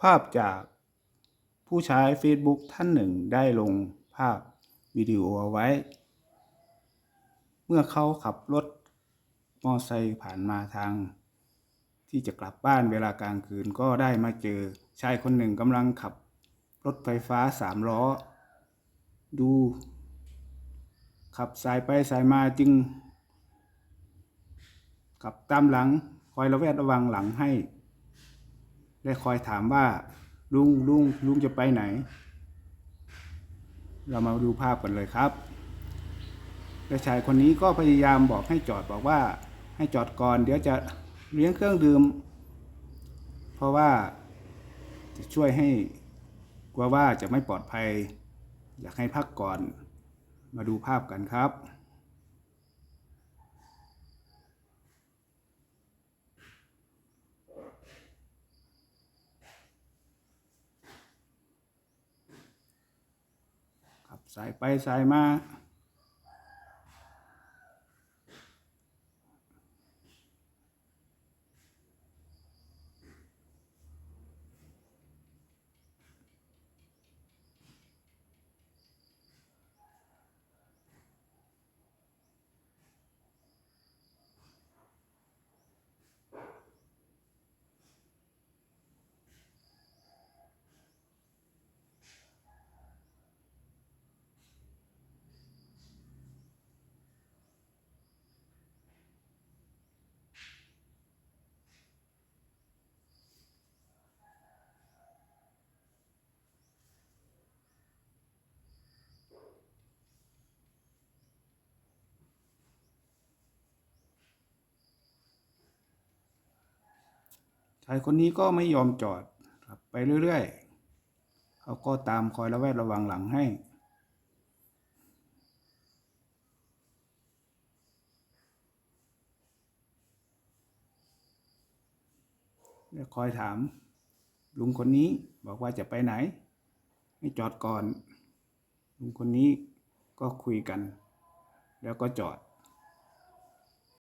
ภาพจากผู้ใช้ Facebook ท่านหนึ่งได้ลงภาพวิดีโอเอาไว้ เมื่อเขาขับรถมอไซค์ผ่านมาทาง ที่จะกลับบ้านเวลากลางคืนก็ได้มาเจอชายคนหนึ่งกำลังขับรถไฟฟ้าสามล้อ ดู ขับสายไปสายมาจึง ขับตามหลังคอยระแวดระวังหลังให้ และคอยถามว่าลุงลุงลุงจะไปไหน เรามาดูภาพกันเลยครับและชายคนนี้ก็พยายามบอกให้จอดบอกว่า ให้จอดก่อน เดี๋ยวจะเลี้ยงเครื่องดื่ม เพราะว่าจะช่วยให้กลัวว่าจะไม่ปลอดภัย อยากให้พักก่อน มาดูภาพกันครับ สายไปสายมา ชายคนนี้ก็ไม่ยอมจอดขับไปเรื่อยๆ เขาก็ตามคอยระแวดระวังหลังให้และคอยถาม ลุงคนนี้บอกว่าจะไปไหน ให้จอดก่อน ลุงคนนี้ก็คุยกัน แล้วก็จอด